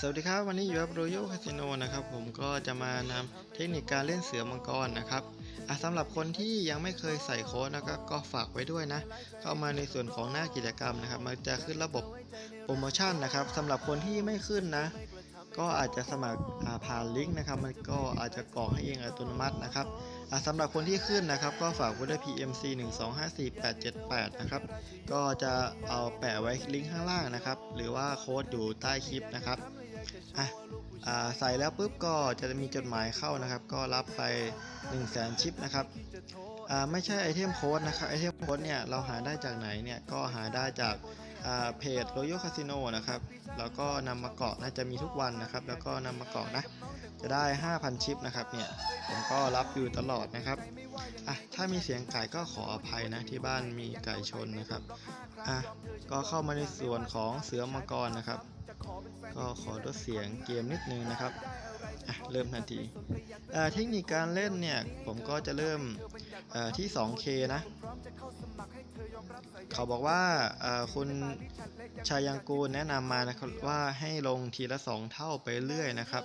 สวัสดีครับ วันนี้อยู่กับ Royal Casino นะครับ ผมก็จะมานำเทคนิคการเล่นเสือมังกรนะครับสำหรับคนที่ยังไม่เคยใส่โค้ดนะครับก็ฝากไว้ด้วยนะ เข้ามาในส่วนของหน้ากิจกรรมนะครับ มันจะขึ้นระบบโปรโมชั่นนะครับสำหรับคนที่ไม่ขึ้นนะ ก็อาจจะสมัครผ่านลิงก์นะครับ มันก็อาจจะกรอกให้เองอัตโนมัตินะครับสำหรับคนที่ขึ้นนะครับ ก็ฝากไว้ด้วย PMC 1 2 5 4 8 7 8 นะครับ ก็จะเอาแปะไว้ลิงก์ข้างล่างนะครับ หรือว่าโค้ดอยู่ใต้คลิปนะครับ อะใส่แล้วปุ๊บก็จะมีจดหมายเข้านะครับ ก็รับไป 1 0 0 0 0แสนชิปนะครับอ่าไม่ใช่ไอเทมโค้ดนะครับไอเทมโค้ดเนี่ยเราหาได้จากไหนเนี่ยก็หาได้จากอ่าเพจ Royal Casino นะครับแล้วก็นำมาเกาะน่าจะมีทุกวันนะครับ แล้วก็นำมาเกาะนะจะได้ 5,000 ชิปนะครับเนี่ยผมก็รับอยู่ตลอดนะครับอะถ้ามีเสียงไก่ก็ขออภัยนะที่บ้านมีไก่ชนนะครับอะก็เข้ามาในส่วนของเสือมังกรนะครับ ก็ขอลดเสียงเกมนิดนึงนะครับเริ่มทันทีเทคนิคการเล่นเนี่ยผมก็จะเริ่มเอ่อที่ 2K นะ เขาบอกว่าคุณชายังกูแนะนำมานะครับว่าให้ลงทีละ 2 เท่าไปเรื่อยนะครับ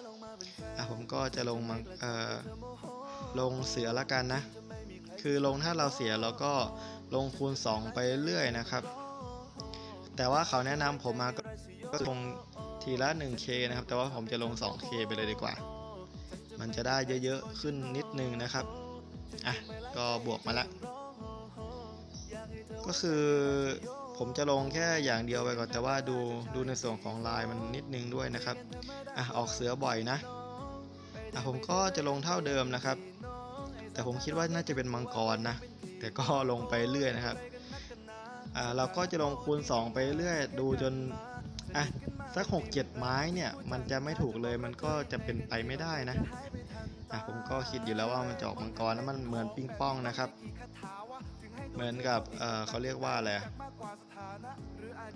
ผมก็จะลงมังลงเสือละกันนะ คือลงถ้าเราเสียเราก็ลงคูณ 2 ไปเรื่อยนะครับ แต่ว่าเขาแนะนำผมมาก็ ก็ลงทีละ 1K นะครับ แต่ว่าผมจะลง 2K ไปเลยดีกว่า มันจะได้เยอะๆขึ้นนิดนึงนะครับ อะ ก็บวกมาละ ก็คือผมจะลงแค่อย่างเดียวไปก่อน แต่ว่าดูดูในส่วนของลายมันนิดนึงด้วยนะครับ อะ ออกเสือบ่อยนะ อะ ผมก็จะลงเท่าเดิมนะครับ แต่ผมคิดว่าน่าจะเป็นมังกรนะ แต่ก็ลงไปเรื่อยนะครับ อ่า เราก็จะลงคูณ 2 ไปเรื่อยดูจน อะสัก6 7ไม้เนี่ย มันจะไม่ถูกเลยมันก็จะเป็นไปไม่ได้นะอะผมก็คิดอยู่แล้วว่ามันจะออกมังกรแล้วมันเหมือนปิงป้องนะครับ เหมือนกับเอ่อเขาเรียกว่าอะไร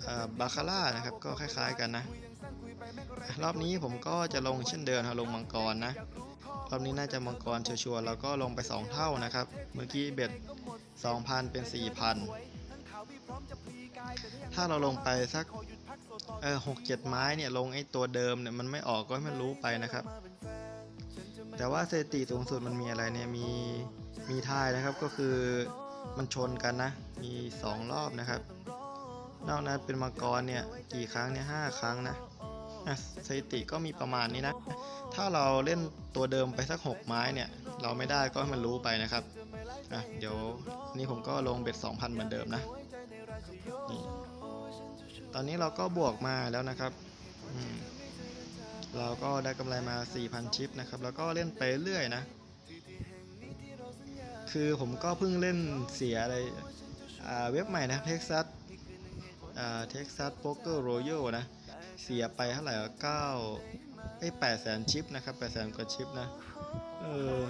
เอ่อบาคาร่านะครับ ก็คล้าย ๆกันนะอะรอบนี้ผมก็จะลงเช่นเดิมครับลงมังกรนะรอบนี้น่าจะมังกรชัวร์ๆแล้วก็ลงไป 2 เท่านะครับ เมื่อกี้เบ็ด2,000 เป็น 4,000 ถ้าเราลงไปสักเออหกเจ็ดไม้เนี่ยลงไอ้ตัวเดิมเนี่ยมันไม่ออกก็ให้มันรู้ไปนะครับ แต่ว่าสถิติสูงสุดมันมีอะไรเนี่ยมีมีทายนะครับก็คือมันชนกันนะ มี 2 รอบนะครับ นอกนั้นเป็นมังกรเนี่ยกี่ครั้งเนี่ยห้าครั้งนะสถิติก็มีประมาณนี้นะ ถ้าเราเล่นตัวเดิมไปสัก 6 ไม้เนี่ย เราไม่ได้ก็ให้มันรู้ไปนะครับ อะ เดี๋ยวนี่ผมก็ลงเบ็ด2,000 เหมือนเดิมนะ ตอนนี้เราก็บวกมาแล้วนะครับ เราก็ได้กำไรมา 4,000 ชิปนะครับ แล้วก็เล่นไปเรื่อยนะ คือผมก็เพิ่งเล่นเสียอะไรเว็บใหม่นะ Texas อ่า Texas Poker Royal นะ เสียไปเท่าไหร่เก้าไอ้แปดแสนชิปนะครับแปดแสนกว่าชิปนะ เออ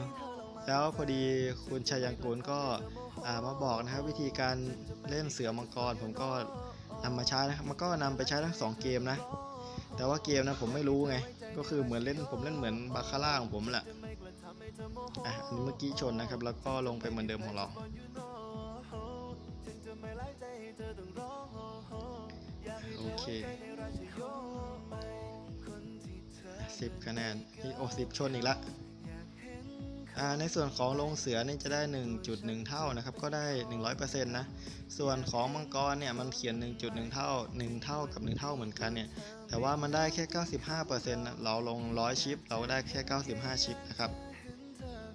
แล้วพอดีคุณชายังกูลก็ มาบอกนะครับวิธีการเล่นเสือมังกร ผมก็นำมาใช้นะครับมันก็นำไปใช้ทั้งสองเกมนะ แต่ว่าเกมนะผมไม่รู้ไง ก็คือเหมือนเล่นผมเล่นเหมือนบาคาร่าของผมแหละอะอันนี้เมื่อกี้ชนนะครับ แล้วก็ลงไปเหมือนเดิมของเราโอเคสิบคะแนนนี่โอ้สิบชนอีกละอ่า ในส่วนของลงเสือนี่จะได้ 1.1 เท่านะครับ ก็ได้ 100%นะ ส่วนของมังกรเนี่ยมันเขียน 1.1 เท่า 1 เท่ากับ 1 เท่าเหมือนกันเนี่ย แต่ว่ามันได้แค่ 95%นะเราลง 100 ชิป เราก็ได้แค่ 95 ชิปนะครับ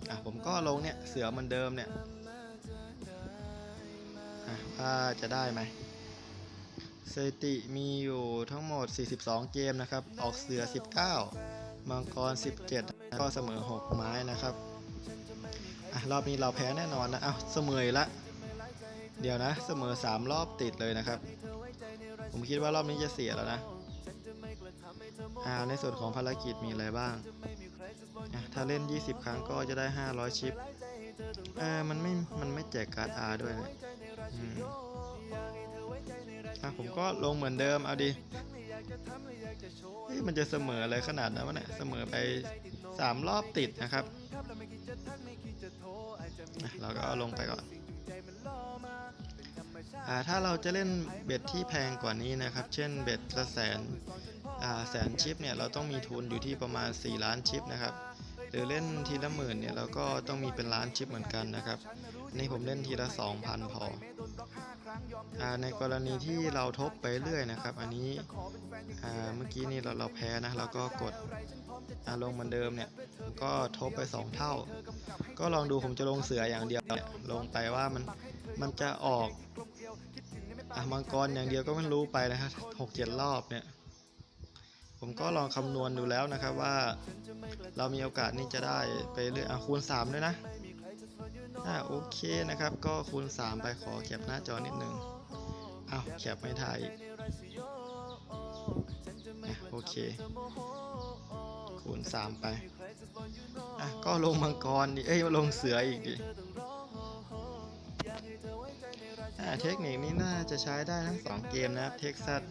อะผมก็ลงเนี่ยเสือเหมือนเดิมเนี่ยว่าจะได้ไหมสถิติมีอยู่ทั้งหมด 42 เกมนะครับ ออกเสือ 19 มังกร 17 ก็เสมอ 6 ไม้นะครับ รอบนี้เราแพ้แน่นอนนะเอ้าเสมอละ เดี๋ยวนะ เสมอ 3 รอบติดเลยนะครับ ผมคิดว่ารอบนี้จะเสียแล้วนะอ่าในส่วนของภารกิจมีอะไรบ้าง ถ้าเล่น 20 ครั้งก็จะได้ 500 ชิปเออมันไม่ มันไม่แจกการ์ด R ด้วยนะอืมอะผมก็ลงเหมือนเดิม เอาดิเฮ้ยมันจะเสมออะไรขนาดนั้นวะเนี่ย เสมอไป 3 รอบติดนะครับ เราก็เอาลงไปก่อนอถ้าเราจะเล่นเบ็ดที่แพงกว่านี้นะครับ เช่นเบ็ดละแสนแสนชิปเนี่ยเราต้องมีทุนอยู่ที่ประมาณ 4 ล้านชิปนะครับ หรือเล่นทีละหมื่นเนี่ยเราก็ต้องมีเป็นล้านชิปเหมือนกันนะครับอันนี่ผมเล่นทีละ 2,000 พออในกรณีที่เราทบไปเรื่อยนะครับ อันนี้เมื่อกี้นี่เราเราแพ้นะเราก็กดลงเหมือนเดิมเนี่ยก็ทบไป 2 เท่า ก็ลองดูผมจะลงเสืออย่างเดียวเนี่ยลงไปว่ามันมันจะออกอมังกรอย่างเดียวก็ไม่รู้ไปนะครับหกเจ็ดรอบเนี่ย ผมก็ลองคำนวณดูแล้วนะครับว่า เรามีโอกาสนี่จะได้ไปเรื่อยอคูณ 3 ด้วยนะอ่าโอเคนะครับ ก็คูณ 3 ไปขอแคปหน้าจอนิดหนึ่งอ้าวแคปไม่ถ่ายโอเค คูณ 3 ไปอะก็ลงมังกรดิเอ้ยลงเสืออีกดิอ่าเทคนิคนี้น่าจะใช้ได้ทั้ง 2 เกมนะครับเท็กซัส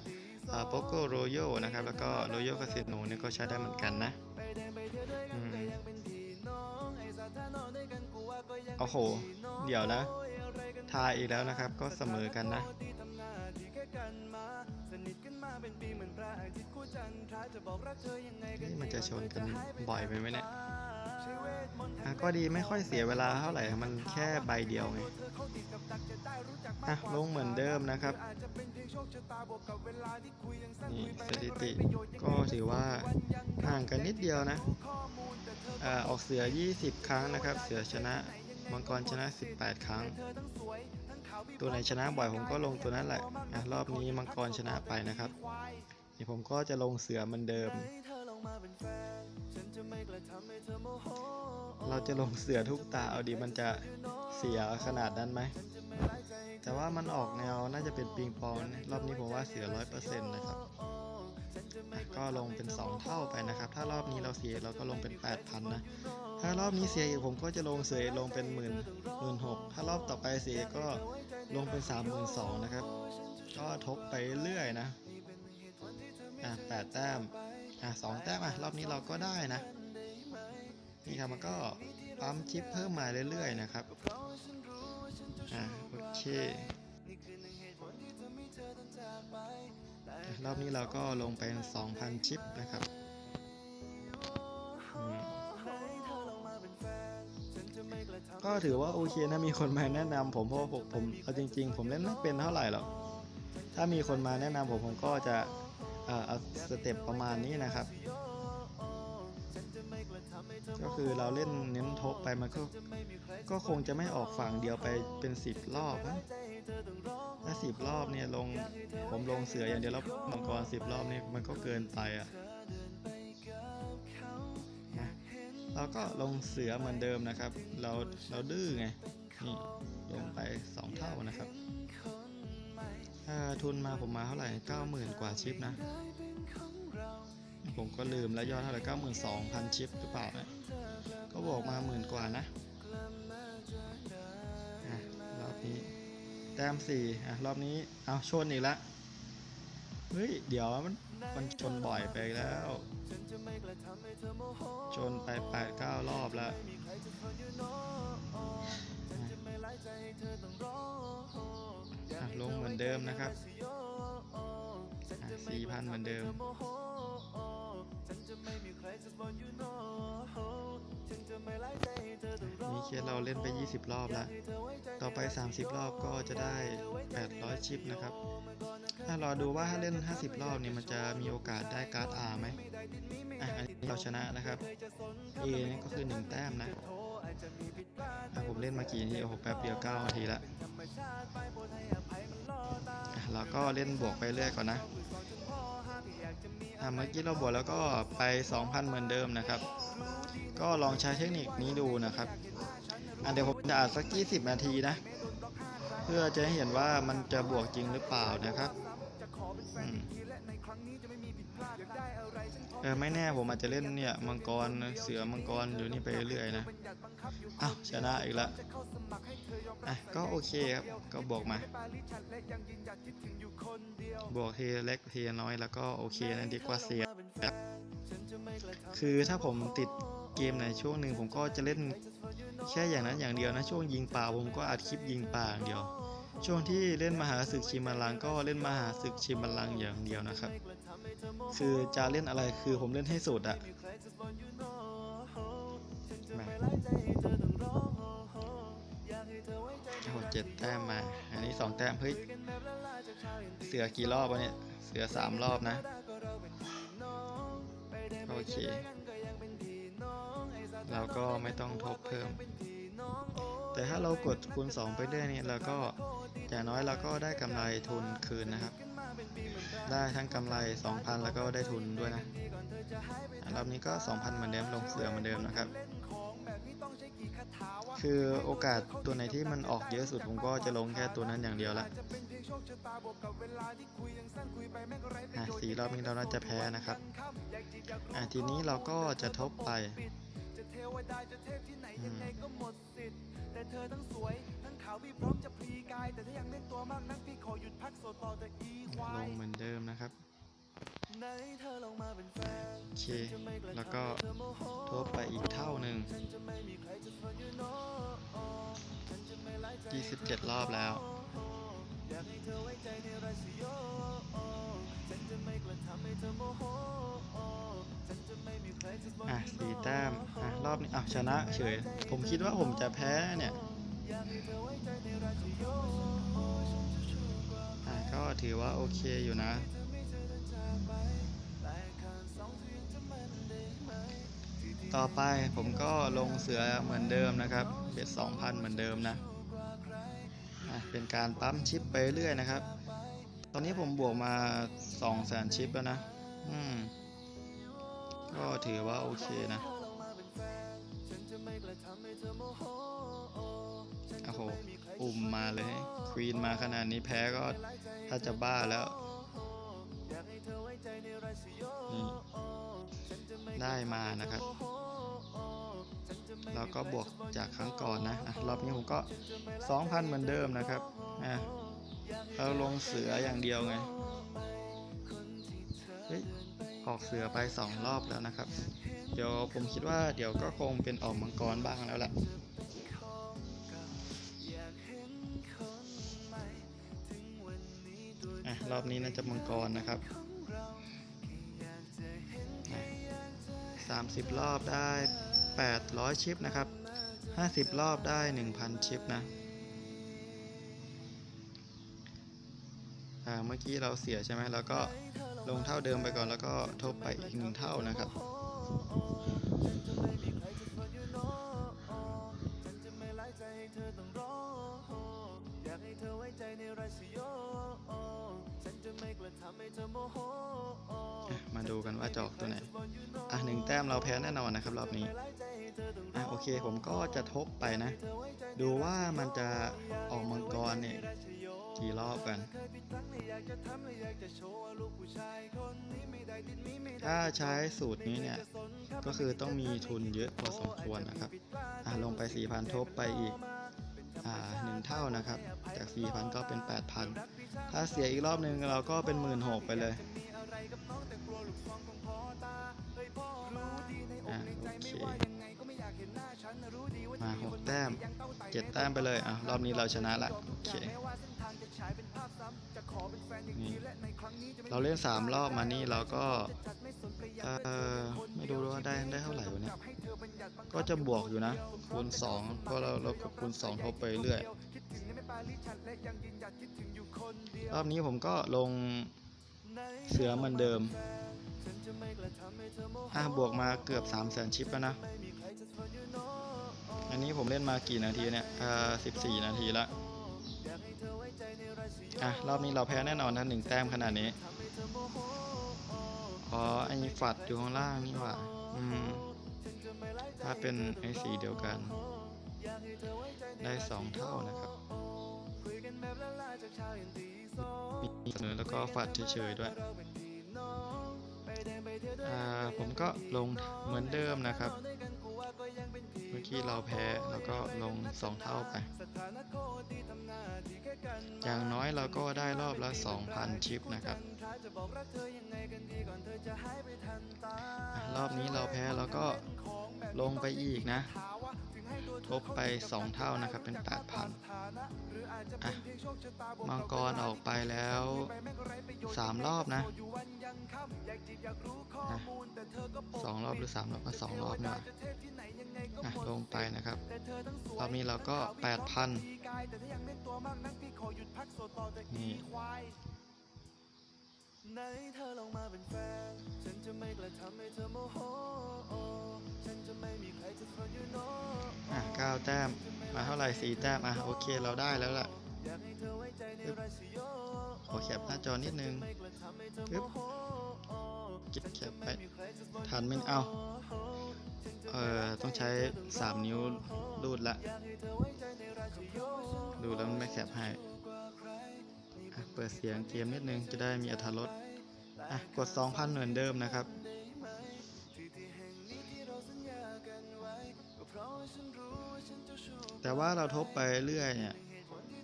โปโกโรโยนะครับ แล้วก็โรโยคาสิโนนี่ก็ใช้ได้เหมือนกันนะโอ้โห เดี๋ยวนะทายอีกแล้วนะครับ ก็เสมอกันนะมันจะชนกันบ่อยไปไหมเนี่ย อะก็ดีไม่ค่อยเสียเวลาเท่าไหร่ มันแค่ใบเดียวไงอะลงเหมือนเดิมนะครับ นี่สถิติก็ถือว่าห่างกันนิดเดียวนะอ่าออกเสือ 20 ครั้งนะครับ เสือชนะ มังกรชนะ 18 ครั้ง ตัวไหนชนะบ่อยผมก็ลงตัวนั้นแหละอะรอบนี้มังกรชนะไปนะครับนี่ผมก็จะลงเสือเหมือนเดิม เราจะลงเสือทุกตาเอาดีมันจะเสียขนาดนั้นไหม แต่ว่ามันออกแนวน่าจะเป็นปิงปองรอบนี้ผมว่าเสือร้อยเปอร์เซ็นต์นะครับ ก็ลงเป็น 2 เท่าไปนะครับ ถ้ารอบนี้เราเสียเราก็ลงเป็น 8,000 นะ ถ้ารอบนี้เสียอีกผมก็จะลงเสือลงเป็นหมื่นหมื่นหกถ้ารอบต่อไปเสียก็ลงเป็นสามหมื่นสองนะครับ ก็ทบไปเรื่อยนะอะแปดแต้ม อะสองแต้มอะรอบนี้เราก็ได้นะนี่ครับมันก็ปั๊มชิปเพิ่มมาเรื่อยๆนะครับอะโอเครอบนี้เราก็ลงเป็น 2,000 ชิปนะครับก็ถือว่าโอเคนะมีคนมาแนะนำผมเพราะผมผมเอาจริง ๆ ผมเล่นไม่เป็นเท่าไหร่หรอกถ้ามีคนมาแนะนำผมผมก็จะ เอ่อเอาสเต็ปประมาณนี้นะครับ ก็คือเราเล่นเน้นทบไปมันก็ก็คงจะไม่ออกฝั่งเดียวไปเป็นสิบรอบนะถ้าสิบรอบเนี่ยลงผมลงเสืออย่างเดียวแล้วมังกรสิบรอบนี่มันก็เกินไปอะนะเราก็ลงเสือเหมือนเดิมนะครับ เราเราดื้อไงนี่ลงไปสองเท่านะครับ ถ้าทุนมาผมมาเท่าไหร่เก้าหมื่นกว่าชิปนะ ผมก็ลืมแล้วยอดเท่าไหร่เก้าหมื่นสองพันชิปหรือเปล่านะก็บอกมาหมื่นกว่านะรอบนี้ แต้มสี่อะรอบนี้เอาชนอีกละเฮ้ย เดี๋ยวมันมันชนบ่อยไปแล้ว ชนไปแปดเก้ารอบแล้ว ลงเหมือนเดิมนะครับสี่พันเหมือนเดิมมีเคสเราเล่นไป 20 รอบแล้ว ต่อไป 30 รอบก็จะได้ 800 ชิปนะครับ ถ้ารอดูว่าถ้าเล่น 50 รอบเนี่ยมันจะมีโอกาสได้การ์ด R ไหมอะอันนี้เราชนะนะครับ A นี่ก็คือ 1 แต้มนะ ผมเล่นมากี่นาทีโอ้โหแป๊บเดียว9นาทีละอะเราก็เล่นบวกไปเรื่อยก่อนนะอะเมื่อกี้เราบวกแล้วก็ไป 2,000 เหมือนเดิมนะครับ ก็ลองใช้เทคนิคนี้ดูนะครับอะเดี๋ยวผมจะอัดสัก 20 นาทีนะ เพื่อจะให้เห็นว่ามันจะบวกจริงหรือเปล่านะครับอืม เออไม่แน่ผมอาจจะเล่นเนี่ยมังกรเสือมังกรอยู่นี่ไปเรื่อยนะอ้าวชนะอีกแล้วอะก็โอเคครับก็บวกมาบวกทีเล็กทีน้อยแล้วก็โอเคนะดีกว่าเสียครับคือถ้าผมติดเกมในช่วงหนึ่งผมก็จะเล่นแค่อย่างนั้นอย่างเดียวนะช่วงยิงป่าผมก็อัดคลิปยิงป่าอย่างเดียว ช่วงที่เล่นมหาศึกชิมบัลลังก์ก็เล่นมหาศึกชิมบัลลังก์อย่างเดียวนะครับ คือจะเล่นอะไรคือผมเล่นให้สุดอะมโอ้โหเจ็ดแต้มมา อันนี้สองแต้มเฮ้ย เสือกี่รอบวะเนี่ย เสือสามรอบนะ โอเค เราก็ไม่ต้องทบเพิ่ม แต่ถ้าเรากดคูณ 2 ไปเรื่อยเนี่ยเราก็อย่างน้อยเราก็ได้กำไรทุนคืนนะครับ ได้ทั้งกำไร 2,000 แล้วก็ได้ทุนด้วยนะรอบนี้ก็ 2,000 เหมือนเดิมลงเสือเหมือนเดิมนะครับ คือโอกาสตัวไหนที่มันออกเยอะสุดผมก็จะลงแค่ตัวนั้นอย่างเดียวละสี่รอบนี้เราน่าจะแพ้นะครับทีนี้เราก็จะทบไป พี่พร้อมจะพลีกาย แต่ถ้ายังเล่นตัวมากนักพี่ขอหยุดพักโสดต่อแต่อีควาลยงเหมือนเดิมนะครับไหนเธอลงมาเป็นแฟนโอเคแล้วก็ทบไปอีกเท่าหนึ่งฉันจะไม่มีใครจะสนอยู่โนฉันจะไม่ไล่ใจ27 รอบแล้วอยากให้เธอไว้ใจในราศีโยฉันจะไม่กระทำให้เธอโมโหฉันจะไม่มีใครจะสนอะสี่แต้มอะรอบนี้อะชนะเฉย ผมคิดว่าผมจะแพ้เนี่ย อะก็ถือว่าโอเคอยู่นะต่อได้ไหมต่อไปผมก็ลงเสือเหมือนเดิมนะครับ เบ็ด2,000 เหมือนเดิมนะอะเป็นการปั๊มชิปไปเรื่อยนะครับ ตอนนี้ผมบวกมา200,000ชิปแล้วนะ อืม ก็ถือว่าโอเคนะ อุ่มมาเลย ควีนมาขนาดนี้แพ้ก็ถ้าจะบ้าแล้วนี่ได้มานะครับเราก็บวกจากครั้งก่อนนะอะรอบนี้ผมก็ 2,000 เหมือนเดิมนะครับอะเราลงเสืออย่างเดียวไงเฮ้ยออกเสือไป 2 รอบแล้วนะครับ เดี๋ยวผมคิดว่าเดี๋ยวก็คงเป็นออกมังกรบ้างแล้วแหละ รอบนี้น่าจะมังกรนะครับสามสิบรอบได้800ชิปนะครับ50รอบได้1,000ชิปนะเมื่อกี้เราเสียใช่ไหมแล้วก็ลงเท่าเดิมไปก่อนแล้วก็ทบไปอีกหนึ่งเท่านะครับ มาดูกันว่าจะออกตัวไหน อะหนึ่งแต้มเราแพ้แน่นอนนะครับรอบนี้ อะโอเคผมก็จะทบไปนะ ดูว่ามันจะออกมังกรเนี่ยกี่รอบกัน ถ้าใช้สูตรนี้เนี่ย ก็คือต้องมีทุนเยอะพอสมควรนะครับ อะลงไป 4,000 ทบไปอีก หนึ่งเท่านะครับ จาก 4,000 ก็เป็น 8,000 ถ้าเสียอีกรอบหนึ่งเราก็เป็น 1 6ื่นไปเลยอ่าโอเค มาหกแต้มเจ็ดแต้มไปเลยอะรอบนี้เราชนะละโอเคนี่เราเล่นสามรอบมานี่เราก็เออไม่รู้ว่าได้ได้เท่าไหร่วะเนี่ยก็จะบวกอยู่นะคูณ2เพราะเราเราคูณ2ทบไปเรื่อยรอบนี้ผมก็ลงเสือเหมือนเดิมอะบวกมาเกือบ3 0 0 0 0 0ชิปแล้วนะ นนี้ผมเล่นมากี่นาทีเนี่ยอ่า14นาทีละอะรอบนี้เราแพ้แน่นอนนะหนึ่งแต้มขนาดนี้ อ๋อไอ้ฝัดอยู่ข้างล่างนี่หว่า อืม ถ้าเป็นไอ้สีเดียวกัน ได้สองเท่านะครับมีเสมอแล้วก็ฝัดเฉยๆด้วย อ่า ผมก็ลงเหมือนเดิมนะครับ เมื่อกี้เราแพ้แล้วก็ลงสองเท่าไป อย่างน้อยเราก็ได้รอบละ 2,000 ชิปนะครับ รอบนี้เราแพ้แล้วก็ลงไปอีกนะ ทบไป 2 เท่านะครับเป็น 8,000อะมังกรออกไปแล้ว 3 รอบนะอะสองรอบหรือ 3 รอบก็2รอบนะอะลงไปนะครับรอบนี้เราก็ 8,000นี่ไหนเธอลงมาเป็นแฟนฉันจะไม่กระทำให้เธอโมโหฉันจะไม่มี 9 แต้ม มาเท่าไหร่ 4 แต้ม อะ โอเค เราได้แล้วล่ะอเธอไว้ใจในราศีโยขอแคปหน้าจอนิดนึงปึ๊บก็บแคปไปทันไหมเอา เออต้องใช้ 3 นิ้วรูดละ ดูแล้วมันไม่แคปให้ เปิดเสียงเกมนิดนึงจะได้มีอรรถรสอะ กด 2,000 เหมือนเดิมนะครับ แต่ว่าเราทบไปเรื่อยเนี่ย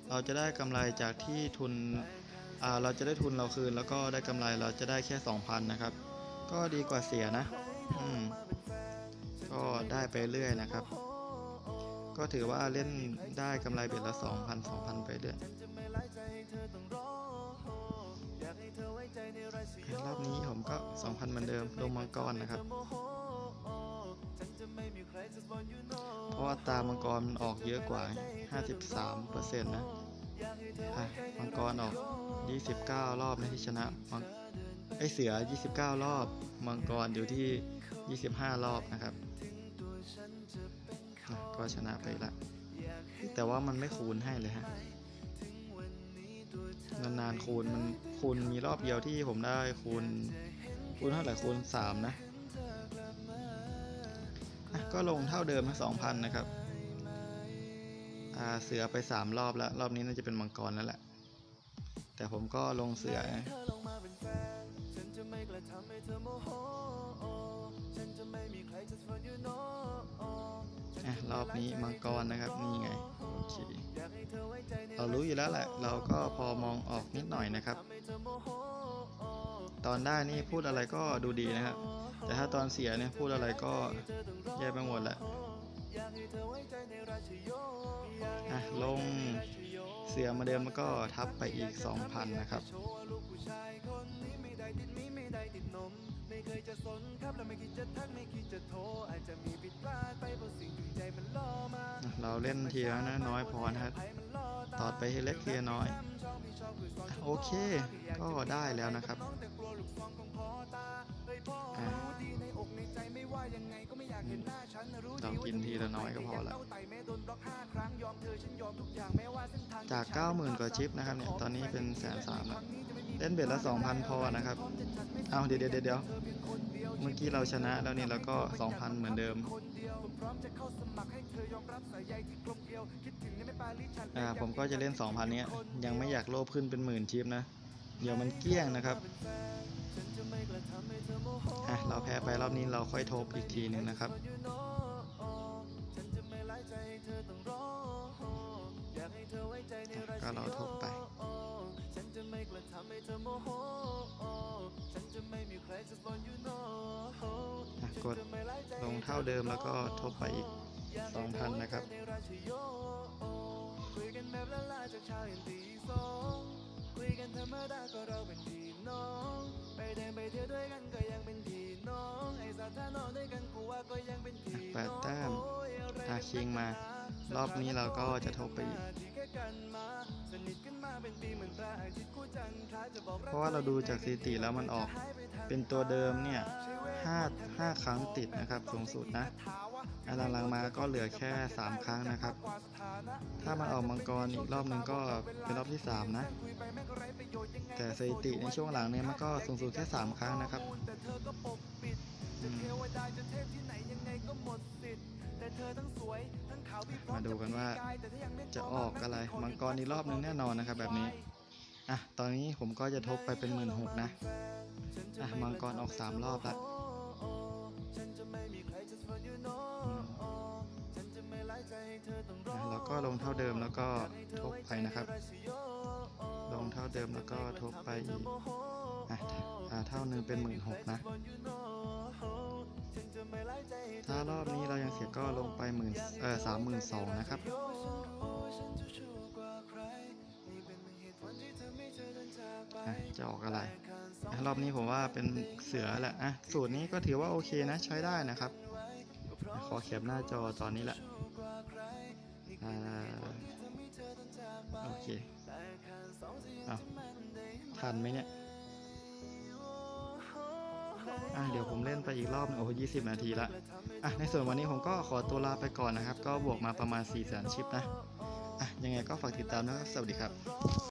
เราจะได้กำไรจากที่ทุนเราจะได้ทุนเราคืน แล้วก็ได้กำไรเราจะได้แค่2,000นะครับ ก็ดีกว่าเสียนะอืมก็ได้ไปเรื่อยนะครับ ก็ถือว่าเล่นได้กำไรเบ็ดละ2,000 2,000 ไปเรื่อยรอบนี้ผมก็ 2,000 เหมือนเดิมลงมังกรนะครับ ราะว่าตามังกรมันออกเยอะกว่า 53%นะอะมังกรออก 29 รอบนะที่ชนะมังไอเสือ 29 รอบ มังกรอยู่ที่ 25 รอบนะครับ ก็ชนะไปละ แต่ว่ามันไม่คูณให้เลยฮะนานๆคูณมันคูณมีรอบเดียวที่ผมได้คูณคูณเท่าไหร่คูณสามนะ ก็ลงเท่าเดิมทั้งสองพันนะครับอ่าเสือไปสามรอบแล้ว รอบนี้น่าจะเป็นมังกรแล้วแหละ แต่ผมก็ลงเสือนะอะรอบนี้มังกรนะครับ นี่ไงโอเคเรารู้อยู่แล้วแหละ เราก็พอมองออกนิดหน่อยนะครับ ตอนได้นี่พูดอะไรก็ดูดีนะครับ แต่ถ้าตอนเสียเนี่ยพูดอะไรก็แย่ไปหมดแหละอะลงเสียมาเดิมแล้วก็ทับไปอีก 2,000 นะครับ ไม่เคยจะสนครับและไม่คิดจะทักไม่คิดจะโทรอาจจะมีผิดพลาดไปเพราะสิ่งที่ใจมันล่อมาเราเล่นทีละนะน้อยพอนะครับตอดไปทีเล็กทีละน้อย โอเค ก็ได้แล้วนะครับอะเรากินทีละน้อยก็พอละจาก 90,000 กว่าชิปนะครับเนี่ย ตอนนี้เป็นแสนสามแล้ว เล่นเบ็ดละ2,000พอนะครับ เอาเดี๋ยวเดี๋ยวเดี๋ยวเมื่อกี้เราชนะแล้วนี่แล้วก็2,000เหมือนเดิมอ่าผมก็จะเล่น2,000เนี้ยยังไม่อยากโลภขึ้นเป็นหมื่นชิปนะ เดี๋ยวมันเกี้ยงนะครับอะเราแพ้ไปรอบนี้เราค่อยทบอีกทีหนึ่งนะครับก็เราทบไป อะกดลงเท่าเดิมแล้วก็ทบไปอีก2,000นะครับคุยกันแบบละลาจากเช้ายันตีสอง คุยกันธรรมดาก็เราเป็นพี่น้อง ไปเดินไปเที่ยวด้วยกันก็ยังเป็นพี่น้อง ไอ้สถานอนด้วยกันกูว่าก็ยังเป็นพี่แปน้ดองแต้มโอ้ยอะไรอาคิงมารอบนี้เราก็จะทบไปอีกที่แค่กันมาสนิทกันมาเป็นปีเหมือนพระอาทิตย์คู่จันทราจะบอกเพราะว่าเราดูจากสถิติแล้วมันออกเป็นตัวเดิมเนี่ย5 5ครั้งติดนะครับสูงสุดนะ อันหลังๆมาก็เหลือแค่ 3 ครั้งนะครับ ถ้ามันออกมังกรอีกรอบหนึ่งก็เป็นรอบที่ 3 นะ แต่สถิติในช่วงหลังเนี่ยมันก็สูงสุดแค่ 3 ครั้งนะครับมาดูกันว่าจะออกอะไรมังกรอีกรอบหนึ่งแน่นอนนะครับแบบนี้อะตอนนี้ผมก็จะทบไปเป็นหมื่นหกนะอะมังกรออกสามรอบละ แล้วก็ลงเท่าเดิมแล้วก็ทบไปนะครับ ลงเท่าเดิมแล้วก็ทบไปอีกอะเท่าหนึ่งเป็นหมื่นหกนะ ถ้ารอบนี้เรายังเสียก็ลงไปหมื่นเออสามหมื่นสองนะครับจะออกอะไร รอบนี้ผมว่าเป็นเสือแหละอะสูตรนี้ก็ถือว่าโอเคนะใช้ได้นะครับ ขอเขียบหน้าจอตอนนี้แหละ อ่าโอเคเอาทันไหมเนี่ยอะเดี๋ยวผมเล่นไปอีกรอบหนึงโอ้โหยี่สิบนาทีละอะในส่วนวันนี้ผมก็ขอตัวลาไปก่อนนะครับ ก็บวกมาประมาณ4ี่แสนชิปนะ อะยังไงก็ฝากติดตามนะครับ สวัสดีครับ